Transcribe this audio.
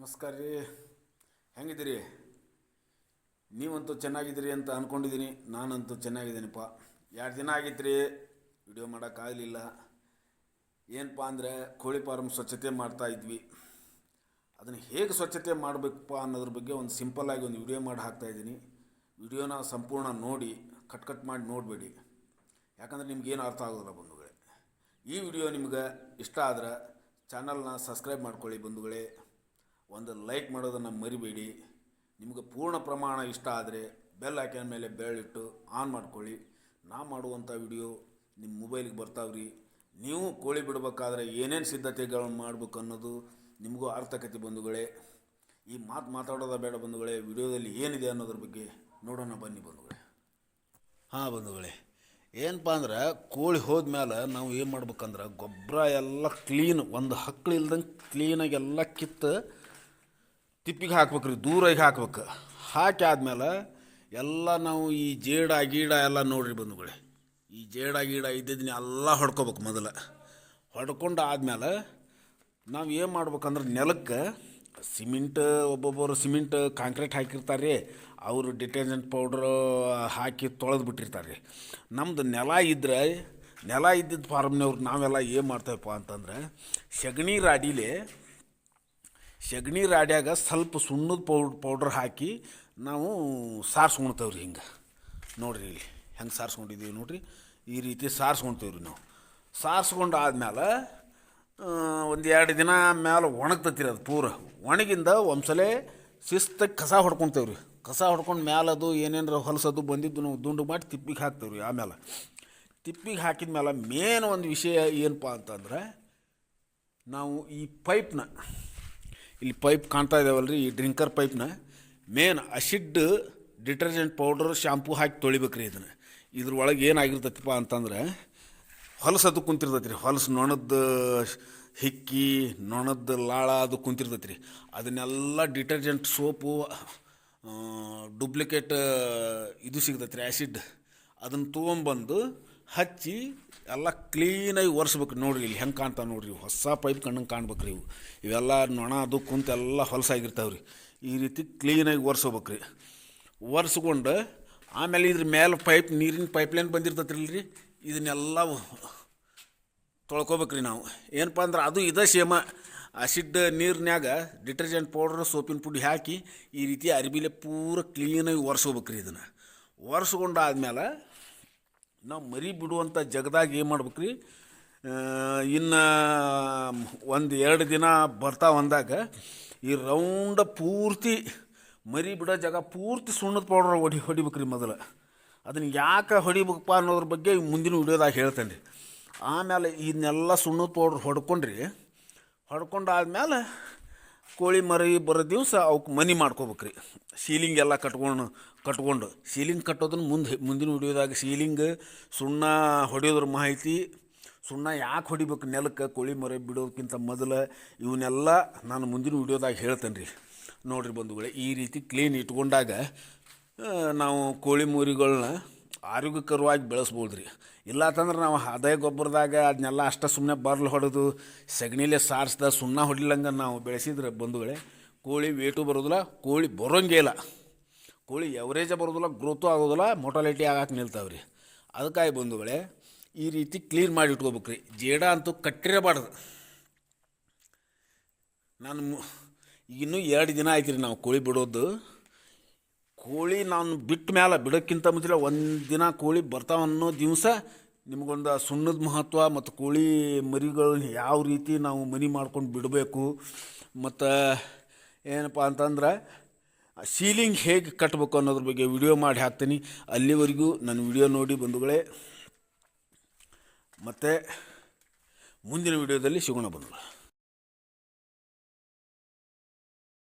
ನಮಸ್ಕಾರ ರೀ. ಹೆಂಗಿದ್ದೀರಿ? ನೀವಂತೂ ಚೆನ್ನಾಗಿದ್ದೀರಿ ಅಂತ ಅಂದ್ಕೊಂಡಿದ್ದೀನಿ ನಾನಂತೂ ಚೆನ್ನಾಗಿದ್ದೀನಿಪ್ಪ. ಎರಡು ದಿನ ಆಗಿತ್ತು ರೀ ವಿಡಿಯೋ ಮಾಡೋಕ್ಕಾಗಲಿಲ್ಲ. ಏನಪ್ಪ ಅಂದರೆ, ಕೋಳಿ ಫಾರಮ್ ಸ್ವಚ್ಛತೆ ಮಾಡ್ತಾ ಇದ್ವಿ. ಅದನ್ನು ಹೇಗೆ ಸ್ವಚ್ಛತೆ ಮಾಡಬೇಕಪ್ಪ ಅನ್ನೋದ್ರ ಬಗ್ಗೆ ಒಂದು ಸಿಂಪಲ್ಲಾಗಿ ಒಂದು ವಿಡಿಯೋ ಮಾಡಿ ಹಾಕ್ತಾಯಿದ್ದೀನಿ ವಿಡಿಯೋನ ಸಂಪೂರ್ಣ ನೋಡಿ, ಕಟ್ ಕಟ್ ಮಾಡಿ ನೋಡಬೇಡಿ. ಯಾಕಂದ್ರೆ ನಿಮ್ಗೇನು ಅರ್ಥ ಆಗೋದಿಲ್ಲ ಬಂಧುಗಳೇ. ಈ ವಿಡಿಯೋ ನಿಮ್ಗೆ ಇಷ್ಟ ಆದ್ರೆ ಚಾನಲ್ನ ಸಬ್ಸ್ಕ್ರೈಬ್ ಮಾಡ್ಕೊಳ್ಳಿ ಬಂಧುಗಳೇ. ಒಂದು ಲೈಕ್ ಮಾಡೋದನ್ನು ಮರಿಬೇಡಿ. ನಿಮಗೆ ಪೂರ್ಣ ಪ್ರಮಾಣ ಇಷ್ಟ ಆದರೆ ಬೆಲ್ ಐಕಾನ್ ಮೇಲೆ ಬೆಳ್ಳಿಟ್ಟು ಆನ್ ಮಾಡ್ಕೊಳ್ಳಿ. ನಾ ಮಾಡುವಂಥ ವಿಡಿಯೋ ನಿಮ್ಮ ಮೊಬೈಲಿಗೆ ಬರ್ತಾವ್ರಿ. ನೀವು ಕೋಳಿ ಬಿಡಬೇಕಾದ್ರೆ ಏನೇನು ಸಿದ್ಧತೆಗಳನ್ನು ಮಾಡಬೇಕು ಅನ್ನೋದು ನಿಮಗೂ ಅರ್ಥಕತೆ ಬಂಧುಗಳೇ. ಈ ಮಾತು ಮಾತಾಡೋದ ಬೇಡ ಬಂಧುಗಳೇ, ವಿಡಿಯೋದಲ್ಲಿ ಏನಿದೆ ಅನ್ನೋದ್ರ ಬಗ್ಗೆ ನೋಡೋಣ ಬನ್ನಿ ಬಂಧುಗಳೇ. ಹಾಂ ಬಂಧುಗಳೇ ಏನಪ್ಪ ಅಂದ್ರೆ ಕೋಳಿ ಹೋದ್ಮೇಲೆ ನಾವು ಏನು ಮಾಡ್ಬೇಕಂದ್ರೆ ಗೊಬ್ಬರ ಎಲ್ಲ ಕ್ಲೀನ್ ಒಂದು ಹಕ್ಕಳು ಇಲ್ದಂಗೆ ಕ್ಲೀನಾಗಿ ಎಲ್ಲ ಕಿತ್ತು ತಿಪ್ಪಿಗೆ ಹಾಕ್ಬೇಕು ರೀ ದೂರಾಗಿ ಹಾಕ್ಬೇಕು. ಹಾಕಿ ಆದ್ಮೇಲೆ ಎಲ್ಲ ನಾವು ಈ ಜೇಡ, ಗೀಡ ಎಲ್ಲ ನೋಡ್ರಿ ಬಂಧುಗಳೇ. ಈ ಜೇಡ, ಗೀಡ ಇದ್ದಿದ್ದನ್ನ ಎಲ್ಲ ಹೊಡ್ಕೋಬೇಕು ಮೊದಲು. ಹೊಡ್ಕೊಂಡು ಆದ್ಮೇಲೆ ನಾವು ಏನು ಮಾಡ್ಬೇಕಂದ್ರೆ ನೆಲಕ್ಕೆ ಸಿಮೆಂಟ್, ಒಬ್ಬೊಬ್ಬರು ಸಿಮೆಂಟ್ ಕಾಂಕ್ರೀಟ್ ಹಾಕಿರ್ತಾರೆ ರೀ. ಅವರು ಡಿಟರ್ಜೆಂಟ್ ಪೌಡ್ರು ಹಾಕಿ ತೊಳೆದು ಬಿಟ್ಟಿರ್ತಾರೆ ರೀ. ನಮ್ಮದು ನೆಲ ಇದ್ದರೆ ನೆಲ ಇದ್ದಿದ್ದ ಫಾರ್ಮ್ನವ್ರು ನಾವೆಲ್ಲ ಏನು ಮಾಡ್ತೇವಪ್ಪ ಅಂತಂದ್ರೆ, ಸಗಣಿ ರಾಡಿಲೇ ಸಗಣಿ ರಾಡ್ಯಾಗ ಸ್ವಲ್ಪ ಸುಣ್ಣದ ಪೌಡ್ ಪೌಡ್ರ್ ಹಾಕಿ ನಾವು ಸಾರ್ಸ್ಕೊಳ್ತೇವೆ ರೀ ಹಿಂಗೆ. ನೋಡಿರಿ ಇಲ್ಲಿ ಹೆಂಗೆ ಸಾರ್ಸ್ಕೊಂಡಿದ್ದೀವಿ ನೋಡಿರಿ. ಈ ರೀತಿ ಸಾರ್ಸ್ಕೊಳ್ತೇವೆ ರೀ ನಾವು. ಸಾರ್ಸ್ಕೊಂಡು ಆದ್ಮೇಲೆ ಒಂದು ಎರಡು ದಿನ ಮೇಲೆ ಒಣಗ್ತತಿ ರೀ ಅದು ಪೂರ. ಒಣಗಿಂದ ಒಂದ್ಸಲ ಶಿಸ್ತಾಗಿ ಕಸ ಹೊಡ್ಕೊತೇವೆ ರೀ ಕಸ ಹೊಡ್ಕೊಂಡು ಮ್ಯಾಲೆ ಅದು ಏನೇನಾರ ಹೊಲಸದು ಬಂದಿದ್ದು ನಾವು ದುಂಡು ಮಾಡಿ ತಿಪ್ಪಿಗೆ ಹಾಕ್ತೇವೆ ರೀ ಆಮೇಲೆ ತಿಪ್ಪಿಗೆ ಹಾಕಿದ ಮೇಲೆ ಮೇನ್ ಒಂದು ವಿಷಯ ಏನಪ್ಪ ಅಂತಂದ್ರೆ, ನಾವು ಈ ಪೈಪ್ನ ಇಲ್ಲಿ ಪೈಪ್ ಕಾಣ್ತಾ ಇದ್ದಾವಲ್ಲ ರೀ ಈ ಡ್ರಿಂಕರ್ ಪೈಪ್ನ. Main acid detergent powder, shampoo ಹಾಕಿ ತೊಳಿಬೇಕು ರೀ ಇದನ್ನು ಇದ್ರೊಳಗೆ ಏನಾಗಿರ್ತೈತಪ್ಪ ಅಂತಂದ್ರೆ, ಹೊಲಸು ಅದು ಕುಂತಿರ್ತೈತಿ ರೀ ಹೊಲಸು ನೊಣದ ಹಿಕ್ಕಿ ನೊಣದ ಲಾಳ ಅದು ಕುಂತಿರ್ತೈತಿ ರೀ ಅದನ್ನೆಲ್ಲ ಡಿಟರ್ಜೆಂಟ್ ಸೋಪು ಡೂಪ್ಲಿಕೇಟ್, ಇದು ಸಿಗ್ತೈತೆ ರೀ ಆ್ಯಸಿಡ್ ಅದನ್ನು ತೊಗೊಂಬಂದು ಹಚ್ಚಿ ಎಲ್ಲ ಕ್ಲೀನಾಗಿ ಒರೆಸ್ಬೇಕು. ನೋಡ್ರಿ ಇಲ್ಲಿ ಹೆಂಗೆ ಕಾಣ್ತಾವೆ ನೋಡ್ರಿ ಹೊಸ ಪೈಪ್ ಕಣ್ಣಂಗೆ ಕಾಣ್ಬೇಕು ರೀ ಇವು. ಇವೆಲ್ಲ ನೊಣ ಅದು ಕುಂತೆಲ್ಲ ಹೊಲಸಾಗಿರ್ತಾವೆ ರೀ ಈ ರೀತಿ ಕ್ಲೀನಾಗಿ ಒರೆಸ್ಬೇಕು ರೀ ಒರೆಸ್ಕೊಂಡು ಆಮೇಲೆ ಇದ್ರ ಮೇಲೆ ಪೈಪ್ ನೀರಿನ ಪೈಪ್ಲೈನ್ ಬಂದಿರ್ತೈತಿ ರೀ ಇದನ್ನೆಲ್ಲ ತೊಳ್ಕೊಬೇಕು ರೀ ನಾವು. ಏನಪ್ಪ ಅಂದ್ರೆ ಅದು ಇದೇ ಸೇಮ ಆಸಿಡ್ ನೀರಿನ್ಯಾಗ ಡಿಟರ್ಜೆಂಟ್ ಪೌಡ್ರ್ ಸೋಪಿನ ಪುಡಿ ಹಾಕಿ ಈ ರೀತಿ ಅರಿಬಿಲೆ ಪೂರ ಕ್ಲೀನಾಗಿ ಒರೆಸ್ಕೋಬೇಕು ರೀ ಇದನ್ನು. ಒರೆಸ್ಕೊಂಡು ಆದ್ಮೇಲೆ ನಾವು ಮರಿ ಬಿಡುವಂಥ ಜಗದಾಗ ಏನು ಮಾಡ್ಬೇಕು ರೀ ಇನ್ನು ಒಂದು ಎರಡು ದಿನ ಬರ್ತಾ ಬಂದಾಗ ಈ ರೌಂಡ ಪೂರ್ತಿ ಮರಿ ಬಿಡೋ ಜಾಗ ಪೂರ್ತಿ ಸುಣ್ಣದ ಪೌಡ್ರ್ ಹೊಡಿ ಹೊಡಿಬೇಕು ರೀ ಮೊದಲು. ಅದನ್ನು ಯಾಕೆ ಹೊಡಿಬೇಕಪ್ಪ ಅನ್ನೋದ್ರ ಬಗ್ಗೆ ಮುಂದಿನ ವಿಡಿಯೋದಾಗ ಹೇಳ್ತೇನೆ. ರೀ ಆಮೇಲೆ ಇದನ್ನೆಲ್ಲ ಸುಣ್ಣದ ಪೌಡ್ರ್ ಹೊಡ್ಕೊಂಡ್ರಿ, ಹೊಡ್ಕೊಂಡಾದ್ಮೇಲೆ ಕೋಳಿ ಮರಿ ಬರೋ ದಿವಸ ಅವಕ್ಕೆ ಮನಿ ಮಾಡ್ಕೋಬೇಕ್ರಿ. ಸೀಲಿಂಗ್ ಎಲ್ಲ ಕಟ್ಕೊಂಡು ಕಟ್ಕೊಂಡು. ಸೀಲಿಂಗ್ ಕಟ್ಟೋದನ್ನು ಮುಂದೆ ಮುಂದಿನ ವಿಡಿಯೋದಾಗ ಸೀಲಿಂಗ್, ಸುಣ್ಣ ಹೊಡೆಯೋದ್ರ ಮಾಹಿತಿ, ಸುಣ್ಣ ಯಾಕೆ ಹೊಡಿಬೇಕು ನೆಲಕ್ಕೆ ಕೋಳಿ ಮರಿ ಬಿಡೋದಕ್ಕಿಂತ ಮೊದಲು ಇವನ್ನೆಲ್ಲ ನಾನು ಮುಂದಿನ ವಿಡಿಯೋದಾಗ ಹೇಳ್ತೇನೆ ರೀ ನೋಡಿರಿ ಬಂಧುಗಳೇ, ಈ ರೀತಿ ಕ್ಲೀನ್ ಇಟ್ಕೊಂಡಾಗ ನಾವು ಕೋಳಿ ಮರಿಗಳನ್ನ ಆರೋಗ್ಯಕರವಾಗಿ ಬೆಳೆಸ್ಬೋದು ರೀ ಇಲ್ಲ ಅಂತಂದ್ರೆ ನಾವು ಅದೇ ಗೊಬ್ಬರದಾಗ ಅದನ್ನೆಲ್ಲ ಅಷ್ಟ ಸುಮ್ಮನೆ ಬರ್ಲು ಹೊಡೆದು, ಸಗಣಿಲೆ ಸಾರಿಸ್ದ ಸುಣ್ಣ ಹೊಡಿಲಂಗೆ ನಾವು ಬೆಳೆಸಿದ್ರೆ ಬಂಧುಗಳೇ, ಕೋಳಿ ವೇಟು ಬರೋದಿಲ್ಲ, ಕೋಳಿ ಬರೋಂಗೇ ಇಲ್ಲ. ಕೋಳಿ ಎವರೇಜ ಬರೋದಿಲ್ಲ, ಗ್ರೋತು ಆಗೋದಿಲ್ಲ ಮೊಟಾಲಿಟಿ ಆಗಕ್ಕೆ ನಿಲ್ತಾವೆ ರೀ ಅದಕ್ಕಾಗಿ ಬಂಧುಗಳೇ, ಈ ರೀತಿ ಕ್ಲೀನ್ ಮಾಡಿ ಇಟ್ಕೋಬೇಕು ರೀ ಜೇಡ ಅಂತೂ ಕಟ್ಟಿರಬಾರ್ದು. ನಾನು ಇನ್ನೂ ಎರಡು ದಿನ ಆಯ್ತು ರೀ ನಾವು ಕೋಳಿ ಬಿಡೋದು. ಕೋಳಿ ನಾನು ಬಿಟ್ಟ ಮೇಲೆ ಬಿಡೋಕ್ಕಿಂತ ಮುಂಚೆ ಒಂದು ದಿನ ಕೋಳಿ ಬರ್ತಾವ ಅನ್ನೋ ದಿವಸ ನಿಮಗೊಂದು ಸುಣ್ಣದ ಮಹತ್ವ ಮತ್ತು ಕೋಳಿ ಮರಿಗಳು ಯಾವ ರೀತಿ ನಾವು ಮನಿ ಮಾಡ್ಕೊಂಡು ಬಿಡಬೇಕು. ಮತ್ತು ಏನಪ್ಪ ಅಂತಂದ್ರೆ ಸೀಲಿಂಗ್ ಹೇಗೆ ಕಟ್ಟಬೇಕು ಅನ್ನೋದ್ರ ಬಗ್ಗೆ ವಿಡಿಯೋ ಮಾಡಿ ಹಾಕ್ತೀನಿ. ಅಲ್ಲಿವರೆಗೂ ನನ್ನ ವಿಡಿಯೋ ನೋಡಿ ಬಂಧುಗಳೇ. ಮತ್ತು ಮುಂದಿನ ವಿಡಿಯೋದಲ್ಲಿ ಸಿಗೋಣ ಬಂಧುಗಳು.